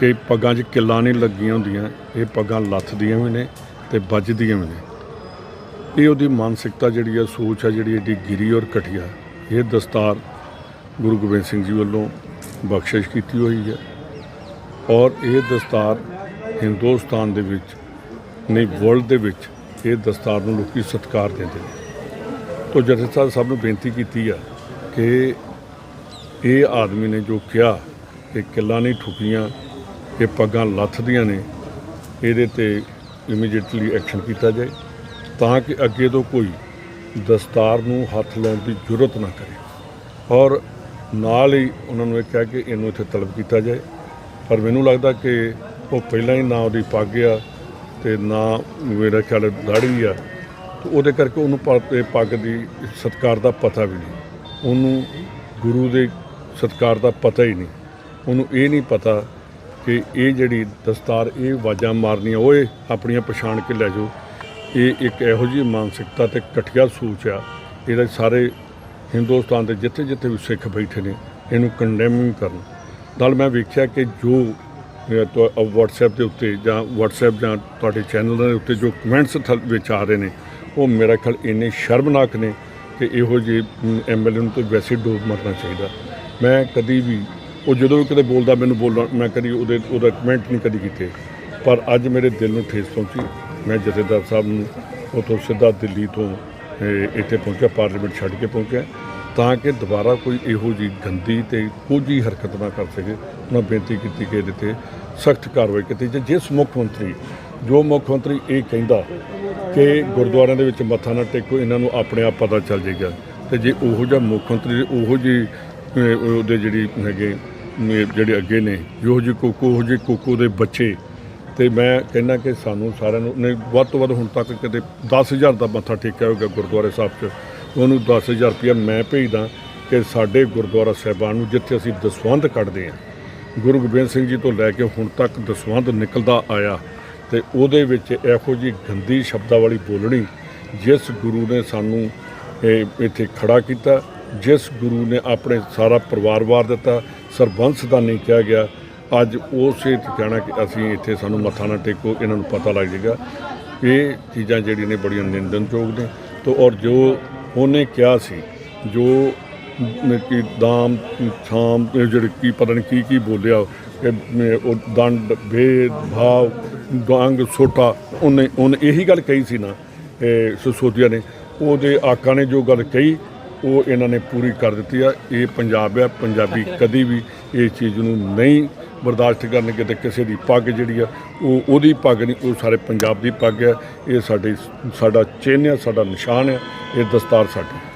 ਕਿ ਪੱਗਾਂ 'ਚ ਕਿੱਲਾਂ ਨਹੀਂ ਲੱਗੀਆਂ ਹੁੰਦੀਆਂ, ਇਹ ਪੱਗਾਂ ਲੱਥਦੀਆਂ ਵੀ ਨੇ ਤੇ ਵੱਜਦੀਆਂ ਵੀ ਨੇ। ਇਹ ਉਹਦੀ ਮਾਨਸਿਕਤਾ ਜਿਹੜੀ ਆ, ਸੋਚ ਆ ਜਿਹੜੀ ਏਡੀ ਗਿਰੀ ਔਰ ਘਟੀਆ, ਇਹ ਦਸਤਾਰ ਗੁਰੂ ਗੋਬਿੰਦ ਸਿੰਘ ਜੀ ਵੱਲੋਂ ਬਖਸ਼ਿਸ਼ ਕੀਤੀ ਹੋਈ ਹੈ ਔਰ ਇਹ ਦਸਤਾਰ ਹਿੰਦੁਸਤਾਨ ਦੇ ਵਿੱਚ ਨਹੀਂ, ਵਰਲਡ ਦੇ ਵਿੱਚ ਇਹ ਦਸਤਾਰ ਨੂੰ ਲੋਕੀ ਸਤਿਕਾਰ ਦਿੰਦੇ ਨੇ। ਤੋ ਜਥੇਦਾਰ ਸਾਹਿਬ ਨੂੰ ਬੇਨਤੀ ਕੀਤੀ ਆ ਕਿ ਇਹ ਆਦਮੀ ਨੇ ਜੋ ਕਿਹਾ ਕਿ ਕਿੱਲਾਂ ਨਹੀਂ ਠੁਕੀਆਂ ਇਹ ਪੱਗਾਂ ਲੱਥਦੀਆਂ ਨੇ, ਇਹਦੇ ਤੇ ਇਮੀਡੀਏਟਲੀ ਐਕਸ਼ਨ ਕੀਤਾ ਜਾਏ, ਤਾਂ ਕਿ ਅੱਗੇ ਤੋਂ ਕੋਈ ਦਸਤਾਰ ਨੂੰ ਹੱਥ ਲਾਉਣ ਦੀ ਜ਼ਰੂਰਤ ਨਾ ਕਰੇ। ਔਰ ਨਾਲ ਹੀ ਉਹਨਾਂ ਨੂੰ ਇਹ ਕਿਹਾ ਕਿ ਇਹਨੂੰ ਇੱਥੇ ਤਲਬ ਕੀਤਾ ਜਾਏ। ਪਰ ਮੈਨੂੰ ਲੱਗਦਾ ਕਿ ਉਹ ਪਹਿਲਾਂ ਹੀ ਨਾ ਉਹਦੀ ਪੱਗ ਆ ਤੇ ਨਾ ਮੇਰਾ ਖਿਆਲ ਦਾੜੀ ਆ, ਤੇ ਉਹਦੇ ਕਰਕੇ ਉਹਨੂੰ ਪੱਗ ਦੀ ਸਤਕਾਰ ਦਾ ਪਤਾ ਵੀ ਨਹੀਂ। ਉਹਨੂੰ ਗੁਰੂ ਦੇ ਸਤਕਾਰ ਦਾ ਪਤਾ ਹੀ ਨਹੀਂ। ਉਹਨੂੰ ਇਹ ਨਹੀਂ ਪਤਾ ਕਿ ਇਹ ਜਿਹੜੀ ਦਸਤਾਰ, ਇਹ ਆਵਾਜ਼ਾਂ ਮਾਰਨੀਆਂ, ਓਏ ਆਪਣੀਆਂ ਪਛਾਣ ਕੇ ਲੈ ਜਾਓ। ਇਹ ਇੱਕ ਇਹੋ ਜਿਹੀ ਮਾਨਸਿਕਤਾ ਤੇ ਘਟੀਆ ਸੋਚ ਆ। ਇਹਦਾ ਸਾਰੇ ਹਿੰਦੁਸਤਾਨ ਦੇ ਜਿੱਥੇ ਜਿੱਥੇ ਵੀ ਸਿੱਖ ਬੈਠੇ ਨੇ, ਇਹਨੂੰ ਕੰਡੈਮ ਕਰਨ। ਨਾਲ ਮੈਂ ਵੇਖਿਆ ਕਿ ਜੋ WhatsApp ਦੇ ਉੱਤੇ ਜਾਂ WhatsApp ਜਾਂ ਤੁਹਾਡੇ ਚੈਨਲ ਦੇ ਉੱਤੇ ਜੋ ਕਮੈਂਟਸ ਵਿੱਚ ਆ ਰਹੇ ਨੇ, ਉਹ ਮੇਰਾ ਖਿਆਲ ਇੰਨੇ ਸ਼ਰਮਨਾਕ ਨੇ ਕਿ ਇਹੋ ਜਿਹੇ ਐਮਐਲਏ ਨੂੰ ਤਾਂ ਵੈਸੇ ਹੀ ਡੋਬ ਮਰਨਾ ਚਾਹੀਦਾ। ਮੈਂ ਕਦੀ ਵੀ ਉਹ ਜਦੋਂ ਵੀ ਕਿਤੇ ਬੋਲਦਾ, ਮੈਨੂੰ ਬੋਲਣਾ, ਮੈਂ ਕਦੀ ਉਹਦੇ, ਉਹਦਾ ਕਮੈਂਟ ਨਹੀਂ ਕਦੀ ਕੀਤੇ। ਪਰ ਅੱਜ ਮੇਰੇ ਦਿਲ ਨੂੰ ਠੇਸ ਪਹੁੰਚੀ। ਮੈਂ ਜਥੇਦਾਰ ਸਾਹਿਬ ਨੂੰ ਉੱਥੋਂ ਸਿੱਧਾ ਦਿੱਲੀ ਤੋਂ ਇੱਥੇ ਪਹੁੰਚਿਆ, ਪਾਰਲੀਮੈਂਟ ਛੱਡ ਕੇ ਪਹੁੰਚਿਆ। ਤਾਂ ਕਿ ਦੁਬਾਰਾ ਕੋਈ ਇਹੋ ਜਿਹੀ ਗੰਦੀ ਤੇ ਕੋਝੀ ਹਰਕਤ ਨਾ ਕਰ ਸਕੇ। ਉਹਨਾਂ ਬੇਨਤੀ ਕੀਤੀ ਕਿ ਇਹਦੇ ਤੇ ਸਖਤ ਕਾਰਵਾਈ ਕੀਤੀ ਜੇ ਜਿਸ ਮੁੱਖ ਮੰਤਰੀ, ਜੋ ਮੁੱਖ ਮੰਤਰੀ ਇਹ ਕਹਿੰਦਾ ਕਿ ਗੁਰਦੁਆਰਿਆਂ ਦੇ ਵਿੱਚ ਮੱਥਾ ਨਾ ਟੇਕੋ, ਇਹਨਾਂ ਨੂੰ ਆਪਣੇ ਆਪ ਪਤਾ ਚੱਲ ਜਾਏਗਾ। ਤੇ ਜੇ ਉਹੋ ਜਿਹਾ ਮੁੱਖ ਮੰਤਰੀ, ਉਹੋ ਜਿਹੀ ਉਹਦੇ ਜਿਹੜੀ ਹੈਗੇ ਜਿਹੜੇ ਅੱਗੇ ਨੇ, ਜਿਹੋ ਜਿਹੇ ਕੋਕੋ, ਉਹੋ ਜਿਹੇ ਕੋਕੋ ਦੇ ਬੱਚੇ। ਤੇ ਮੈਂ ਕਹਿੰਦਾ ਕਿ ਸਾਨੂੰ ਸਾਰਿਆਂ ਨੂੰ ਨੇ ਵੱਧ ਤੋਂ ਵੱਧ ਹੁਣ ਤੱਕ ਕਿਤੇ 10000 ਦਾ ਮੱਥਾ ਟੇਕਿਆ ਹੋਵੇਗਾ ਗੁਰਦੁਆਰੇ ਸਾਹਿਬ 'ਚ। ਉਹਨੂੰ 10000 ਰੁਪਇਆ ਮੈਂ ਭੇਜਦਾ ਕਿ ਸਾਡੇ ਗੁਰਦੁਆਰਾ ਸਾਹਿਬਾਨ ਨੂੰ ਜਿੱਥੇ ਅਸੀਂ ਦਸਵੰਧ ਕੱਢਦੇ ਹਾਂ। ਗੁਰੂ ਗੋਬਿੰਦ ਸਿੰਘ ਜੀ ਤੋਂ ਲੈ ਕੇ ਹੁਣ ਤੱਕ ਦਸਵੰਧ ਨਿਕਲਦਾ ਆਇਆ ਤੇ ਉਹਦੇ ਵਿੱਚ ਇਹੋ ਜੀ ਗੰਦੀ ਸ਼ਬਦਾਂ ਵਾਲੀ ਬੋਲਣੀ ਜਿਸ ਗੁਰੂ ਨੇ ਸਾਨੂੰ ਇੱਥੇ ਖੜਾ ਕੀਤਾ। ਜਿਸ ਗੁਰੂ ਨੇ ਆਪਣੇ ਸਾਰਾ ਪਰਿਵਾਰ ਵਾਰ ਦਿੱਤਾ, ਸਰਬੰਸ ਦਾ ਨਹੀਂ ਕਿਹਾ ਗਿਆ। ਅੱਜ ਉਸੇ ਠਿਕਾਣਾ ਕਿ ਅਸੀਂ ਇੱਥੇ ਸਾਨੂੰ ਮੱਥਾ ਨਾ ਟੇਕੋ, ਇਹਨਾਂ ਨੂੰ ਪਤਾ ਲੱਗ ਜਾਏਗਾ। ਇਹ ਚੀਜ਼ਾਂ ਜਿਹੜੀਆਂ ਨੇ ਬੜੀਆਂ ਨਿੰਦਨਯੋਗ ਨੇ। ਤੋ ਔਰ ਜੋ ਉਹਨੇ ਕਿਹਾ ਸੀ, ਜੋ ਕਿ ਦਾਮ, ਛਾਮ ਜਿਹੜੇ ਕੀ ਪਤਾ ਨਹੀਂ ਕੀ ਕੀ ਬੋਲਿਆ ਉਹ ਦੰਡ, ਭੇਦ, ਭਾਵ ਗਾਂਗ ਸੋਟਾ, ਉਹਨੇ ਉਹਨੇ ਇਹੀ ਗੱਲ ਕਹੀ ਸੀ ਨਾ, ਇਹ ਸਸੋਦੀਆ ਨੇ। ਉਹਦੇ ਆਕਾ ਨੇ ਜੋ ਗੱਲ ਕਹੀ ਉਹ ਇਹਨਾਂ ਨੇ ਪੂਰੀ ਕਰ ਦਿੱਤੀ ਆ। ਇਹ ਪੰਜਾਬ ਆ ਪੰਜਾਬੀ ਕਦੀ ਵੀ ਇਸ ਚੀਜ਼ ਨੂੰ ਨਹੀਂ ਬਰਦਾਸ਼ਤ ਕਰਨਗੇ ਤੇ ਕਿਸੇ ਦੀ ਪੱਗ ਜਿਹੜੀ ਆ ਉਹ ਉਹਦੀ ਪੱਗ ਨਹੀਂ ਉਹ ਸਾਰੇ ਪੰਜਾਬ ਦੀ ਪੱਗ ਆ। ਇਹ ਸਾਡੇ ਸਾਡਾ ਚਿੰਨ੍ਹ ਆ ਸਾਡਾ ਨਿਸ਼ਾਨ ਆ। ਇਹ ਦਸਤਾਰ ਸਾਡੀ